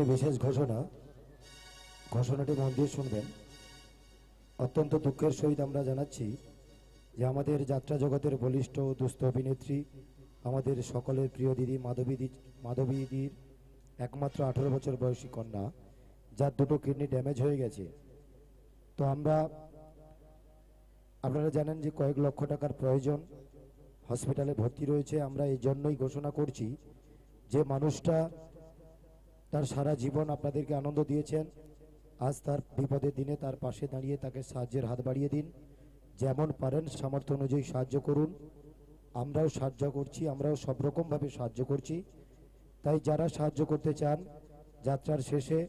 একটি বিশেষ ঘোষণা, ঘোষণাটি মন দিয়ে শুনবেন। অত্যন্ত দুঃখের সহিত আমরা জানাচ্ছি যে আমাদের যাত্রা জগতের বলিষ্ঠ দুস্থ অভিনেত্রী, আমাদের সকলের প্রিয় দিদি মাধবী মাধবীদির একমাত্র আঠারো বছর বয়সী কন্যা, যার দুটো কিডনি ড্যামেজ হয়ে গেছে। তো আমরা, আপনারা জানেন যে কয়েক লক্ষ টাকার প্রয়োজন, হসপিটালে ভর্তি রয়েছে। আমরা এই জন্যই ঘোষণা করছি যে মানুষটা তার সারা জীবন আপনাদেরকে আনন্দ দিয়েছেন। আজ তার বিপদের দিনে তার পাশে দাঁড়িয়ে তাকে সাহায্যের হাত বাড়িয়ে দিন। যেমন পারেন সামর্থ্য অনুযায়ী সাহায্য করুন। আমরাও সাহায্য করছি, আমরাও সব রকমভাবে সাহায্য করছি। তাই যারা সাহায্য করতে চান, যাত্রার শেষে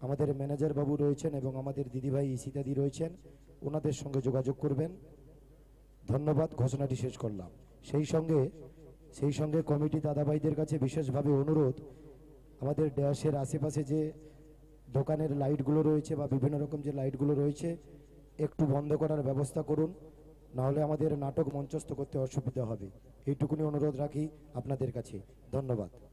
আমাদের ম্যানেজার বাবু রয়েছেন এবং আমাদের দিদিভাই ইসিতাদি রয়েছেন, ওনাদের সঙ্গে যোগাযোগ করবেন। ধন্যবাদ, ঘোষণাটি শেষ করলাম। সেই সঙ্গে সেই সঙ্গে কমিটি দাদাভাইদের কাছে বিশেষভাবে অনুরোধ আমাদের ড্যাশের আশেপাশে যে দোকানের লাইটগুলো রয়েছে বা বিভিন্ন রকম যে লাইটগুলো রয়েছে, একটু বন্ধ করার ব্যবস্থা করুন, নাহলে আমাদের নাটক মঞ্চস্থ করতে অসুবিধা হবে। এইটুকুনি অনুরোধ রাখি আপনাদের কাছে। ধন্যবাদ।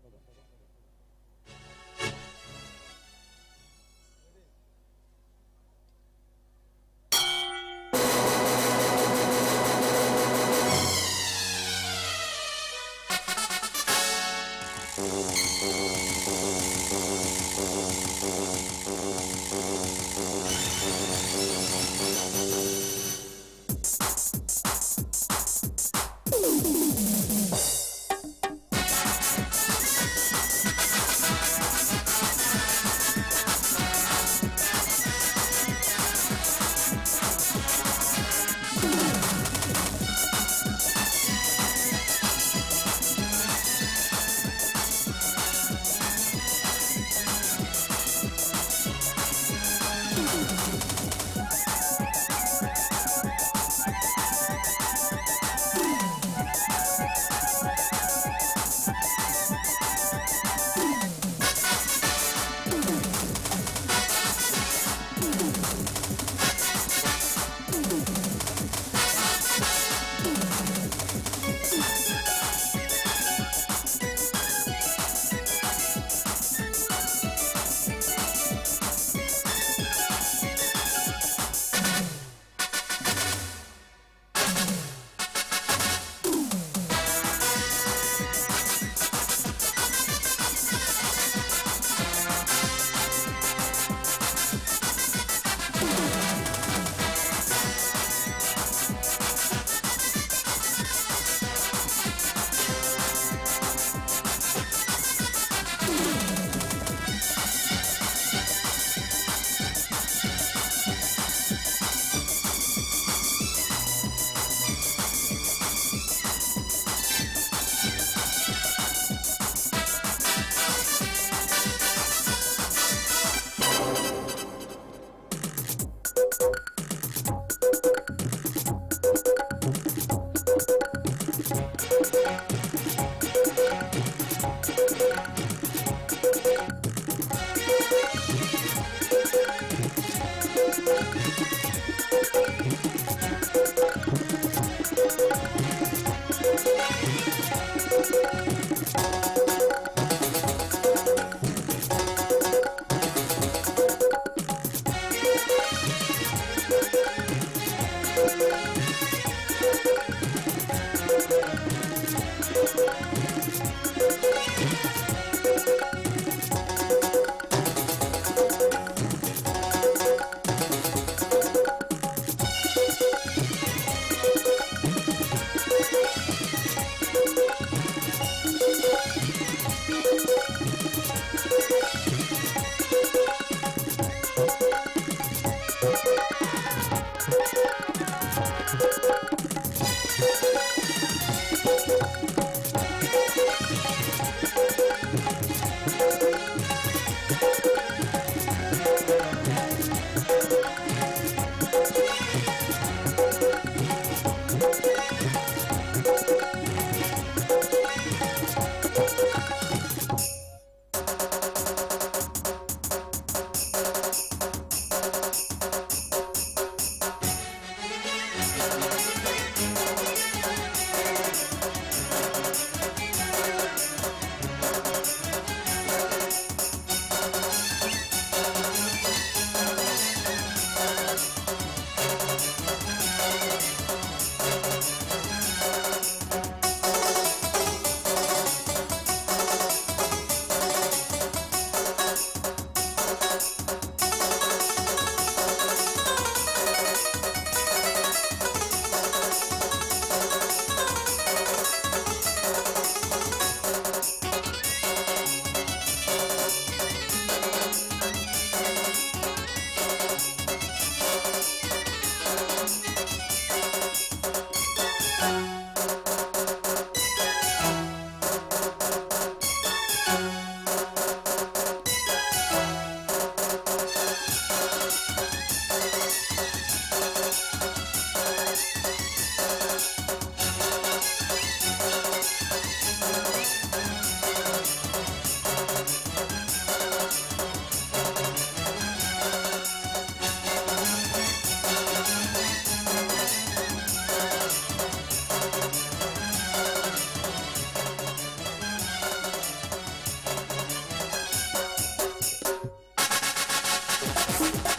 দেবীপল্লী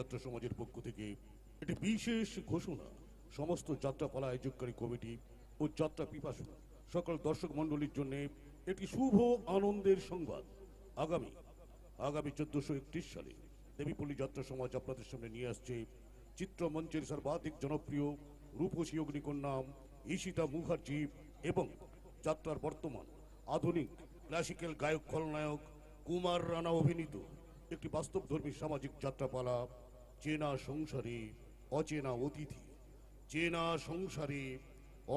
যাত্রা সমাজের পক্ষ থেকে একটি বিশেষ ঘোষণা। সমস্ত যাত্রাপালা আয়োজককারী কমিটি ও যাত্রা পিপাসু সকল দর্শক মণ্ডলীর জন্য একটি শুভ আনন্দের সংবাদ। আগামী আগামী চোদ্দশো একত্রিশ সালে দেবীপল্লী যাত্রা সমাজ আপনাদের সামনে নিয়ে আসছে চিত্রমঞ্চের সর্বাধিক জনপ্রিয় রূপসী অগ্নিকন্যা ঈশিতা মুখার্জি এবং যাত্রার বর্তমান আধুনিক ক্লাসিক্যাল গায়ক, খলনায়ক কুমার রানা অভিনীত একটি বাস্তবধর্মী সামাজিক যাত্রাপালা চেনা সংসারে অচেনা অতিথি, চেনা সংসারে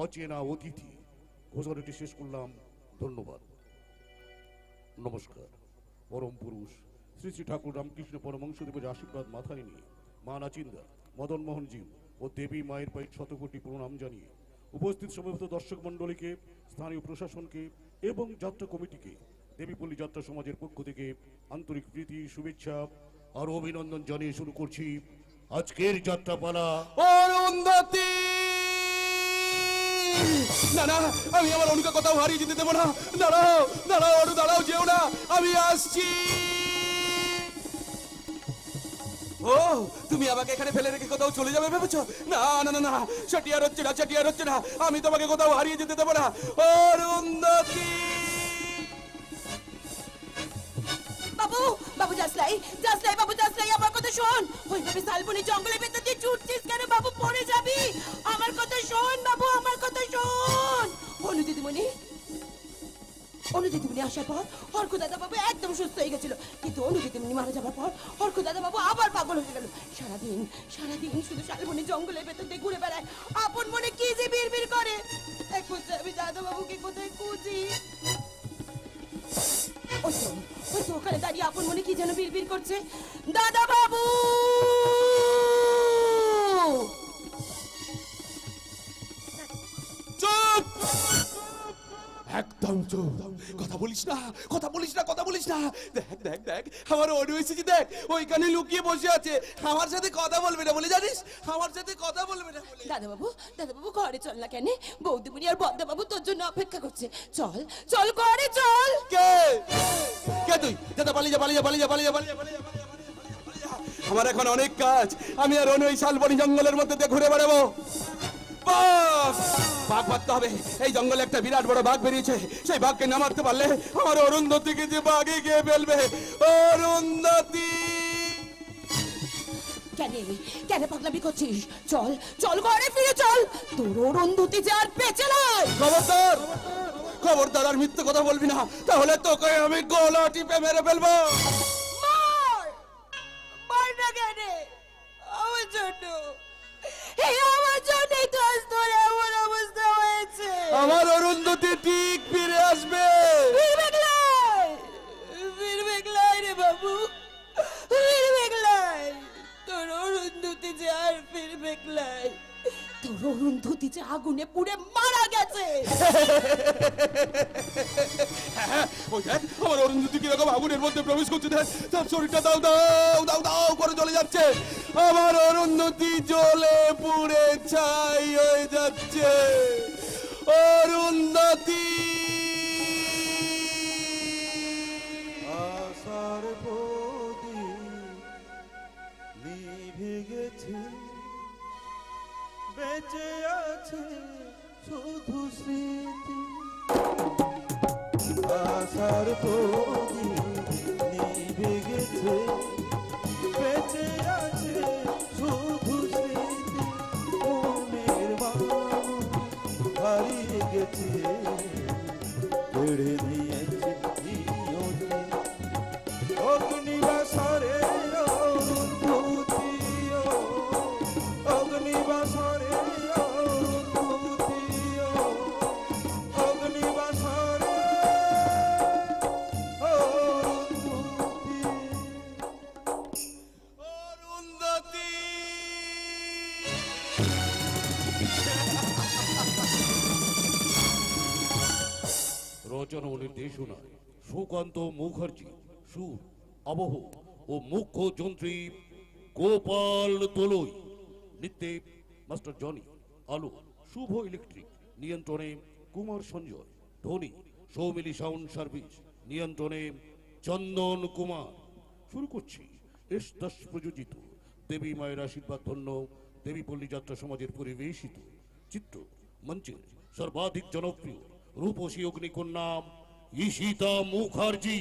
অচেনা অতিথি। ঘোষণাটি শেষ করলাম। ধন্যবাদ। নমস্কার। পরম পুরুষ, শ্রী শ্রী ঠাকুর রামকৃষ্ণ পরমংশদেবের আশীর্বাদ মাথায় নিয়ে মা নাচিন্দা, মদন মোহনজি ও দেবী মায়ের পায়ে শতকোটি প্রণাম জানিয়ে উপস্থিত সমবেত দর্শক মণ্ডলীকে, স্থানীয় প্রশাসনকে এবং যাত্রা কমিটিকে, দেবীপল্লী যাত্রা সমাজের পক্ষ থেকে আন্তরিক প্রীতি, শুভেচ্ছা আর অভিনন্দন জানিয়ে শুরু করছি আজকের যাত্রাপালা। অরুন্ধতী! না না আমি আমার অনুকা কোথাও হারিয়ে যেতে দেবো না। দাঁড়াও দাঁড়াও অরু দাঁড়াও, যেও না। আমি আসছি। ও, তুমি আমাকে এখানে ফেলে রেখে কোথাও চলে যাবে ভেবেছো? না না না না সেটি আর হচ্ছে না সেটি আর হচ্ছে না। আমি তোমাকে কোথাও হারিয়ে যেতে দেবো না। অরুন্ধতী! শোন ওইভাবে শালবনি জঙ্গলের ভেতর দিয়ে ছুটছিস কেন বাবু? পড়ে যাবি। আমার কথা শোন বাবু, আমার কথা শোন। অনু দিদিমণি, অনু আসার পর অর্ক দাদা বাবু একদম সুস্থ হয়ে গেছিল। কিন্তু অনু মারা যাবার পর অর্ক দাদা বাবু আবার পাগল হয়ে গেল। সারাদিন সারাদিন শুধু শালবনি জঙ্গলের ভেতর দিয়ে ঘুরে বেড়ায়। আপন মনে কি যে বিড়বিড় করে? এক হচ্ছে আমি দাদা বাবুকে কোথায় খুঁজি? ওই ওখানে দাঁড়িয়ে আপন মনে কি যেন বিড় করছে? দাদা বাবু! চুপ কথা বলিস না কথা বলিস না কথা বলিস না। দেখ দেখ দেখ আমার এসেছি দেখ ওইখানে লুকিয়ে বসে আছে। আমার সাথে কথা বলবে না বলে জানিস? আমার সাথে কথা বলবে না বলে। দাদা বাবু দাদা বাবু ঘরে চল না কেন? বৌদিমণি আর বদ্দা বাবু তোর জন্য অপেক্ষা করছে। চল চল ঘরে চল! কে? কে তুই? দাদা পালিয়ে যা পালিয়ে যা পালিয়ে যা পালিয়ে যা পালিয়ে যা, পালিয়ে যা। আমার এখন অনেক কাজ। আমি আর অনু এই শালবনি জঙ্গলের মধ্যে দিয়ে ঘুরে বেড়াবো! বাঘ মারতে হবে। এই জঙ্গলে একটা বিরাট বড় বাঘ বেরিয়েছে। সেই বাঘকে না মারতে পারলে আমার অরুন্ধতিকে যে বাঘে গিয়ে ফেলবে। অরুন্ধতি কেন কেন পাগলামি করছিস? চল চল ঘরে ফিরে চল। তোর অরুন্ধতি যে আর বেঁচে নয়। খবরদার! খবরদার আর মিথ্যে কথা বলবি না। তাহলে তোকে আমি গলা টিপে মেরে ফেলব। আমার জন্য। আমার অরুন্ধতি ঠিক ফিরে আসবে। বীর বেগলাই বীর রে বাবু বীর বেগলাই তোর অরুন্ধতি যে আর বীর বেগলাই তোর অরুন্ধতি যে আগুনে পুড়ে মারা গেছে। ওই দেখ আমার অরুন্ধতি কীরকম আগুনের মধ্যে প্রবেশ করছে দেখ তার শরীরটা দাও দাও দাও দাও করে জ্বলে যাচ্ছে। আমার অরুন্ধতি জ্বলে পুড়ে ছাই হয়ে যাচ্ছে। অরুন্ধতি আসার প্রদীপ নিভে গেছে। বেঁচে আছে শুধু স্মৃতি। আসার প্রদীপ ও সুকান্ত মুখার্জি, সুর আবহ ও মুখ্য যন্ত্রী গোপাল দোলই নৃত্যে মাস্টার জনি, আলো, শুভ ইলেকট্রিক, নিয়ন্ত্রণে কুমার সঞ্জয়, ধোনি, সৌমিলি সাউন্ড সার্ভিস, নিয়ন্ত্রণে চন্দন কুমার। শুরু করছি এস দাস প্রযোজিত দেবী মায়ের আশীর্বাদ ধন্য দেবীপল্লী যাত্রা সমাজের পরিবেশিত চিত্র মঞ্চের সর্বাধিক জনপ্রিয়, রূপসী অগ্নিকন্যা ঈশিতা মুখার্জি।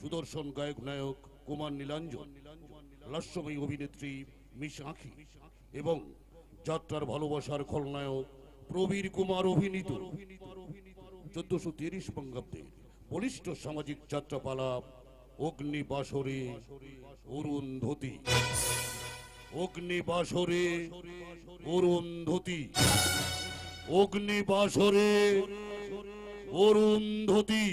সুদর্শন গায়ক নায়ক কুমার নীলাঞ্জন, লাস্যময়ী অভিনেত্রী মিশ আঁখি এবং যাত্রার ভালোবাসার খলনায়ক প্রবীর কুমার অভিনীত চোদ্দশো তিরিশ বঙ্গাব্দের বলিষ্ঠ সামাজিক যাত্রাপালা অগ্নিবাসরে অরুন্ধতী। অগ্নিবাসরে অরুন্ধতি। অগ্নি অগ্নিবাসরে অরুন্ধতি।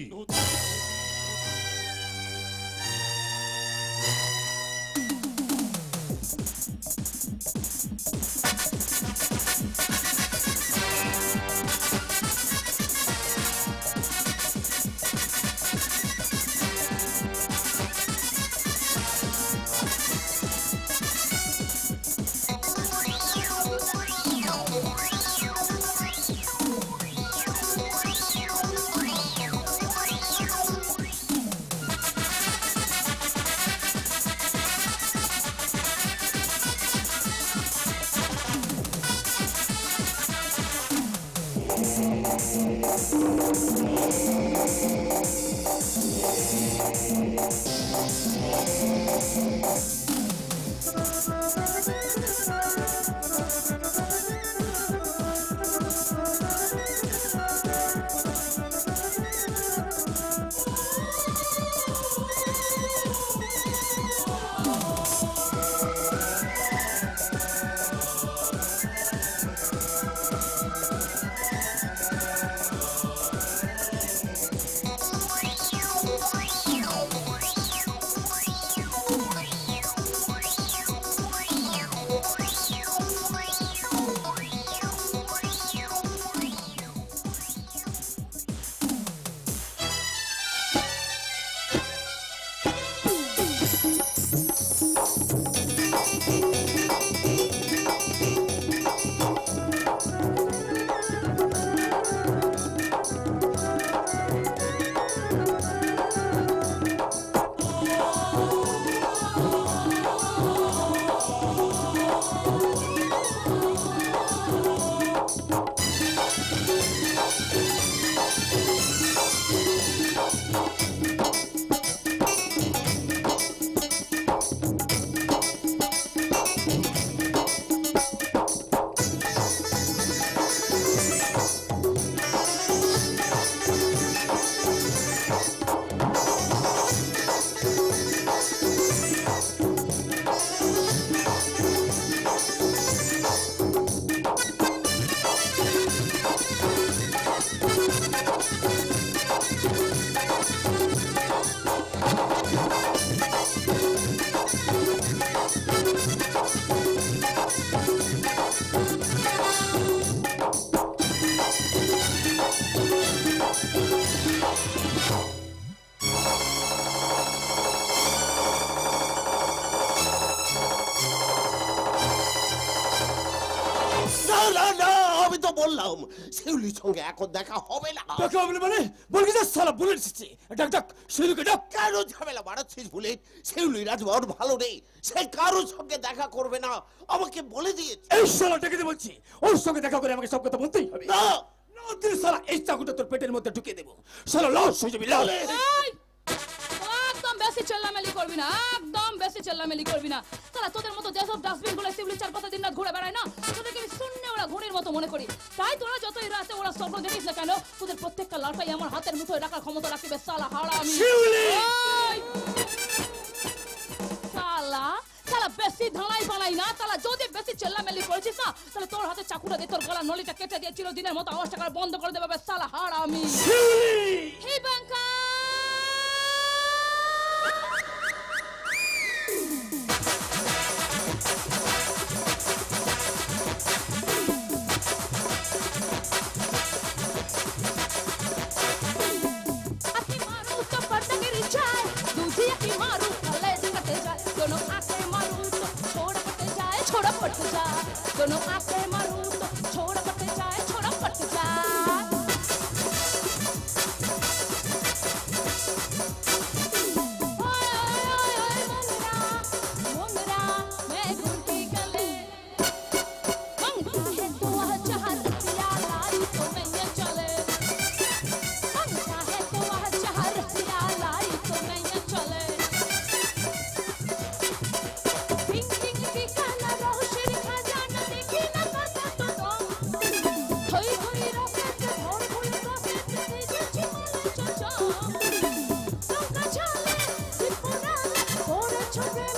সঙ্গে এখন দেখা হবে না। দেখা হবে না মানে? বলবি যে সালা এসেছে ডাক ডাক শিউলিকে ডাক। কেন ঝামেলা বাড়াচ্ছিস বলে শিউলি রাজবর ভালো নেই। সে কারোর সঙ্গে দেখা করবে না। আমাকে বলে দিয়েছে। এই শালা ডেকে বলছি। ওর সঙ্গে দেখা করে আমাকে সব কথা বলতেই হবে। না। না দিন শালা এই চাকুটা তোর পেটের মধ্যে ঢুকিয়ে দেবো। শালা লস হয়ে যাবি একদম বেশি চেল্লামেলি করবি না একদম বেশি চেল্লামেলি করবি না। তারা তোদের মতো যেসব ডাস্টবিনগুলো শিবলি চার পাতা দিন রাত ঘুরে বেড়ায় না তোদেরকে আমি শূন্য ওরা ঘুড়ির মতো মনে করি। তাই তোরা যতই রাতে ওরা স্বপ্ন দেখিস না কেন? তোদের প্রত্যেকটা লাটাই আমার হাতের মুঠোয় রাখার ক্ষমতা রাখবে সালা হাড়া আমি! শালা শালা বেশি ধালাই বানাই না তালা যদি বেশি চেল্লামেলি করেছিস না তাহলে তোর হাতে চাকুটা দিয়ে তোর গলা নলিটা কেটে দিয়ে চিরদিনের মতো আওয়াজটা বন্ধ করে দেবে সালা হাড়া আমি। হে বাঙ্কা! ছোড়ো পড়তে চায় কোনো আসে মারু তো baby.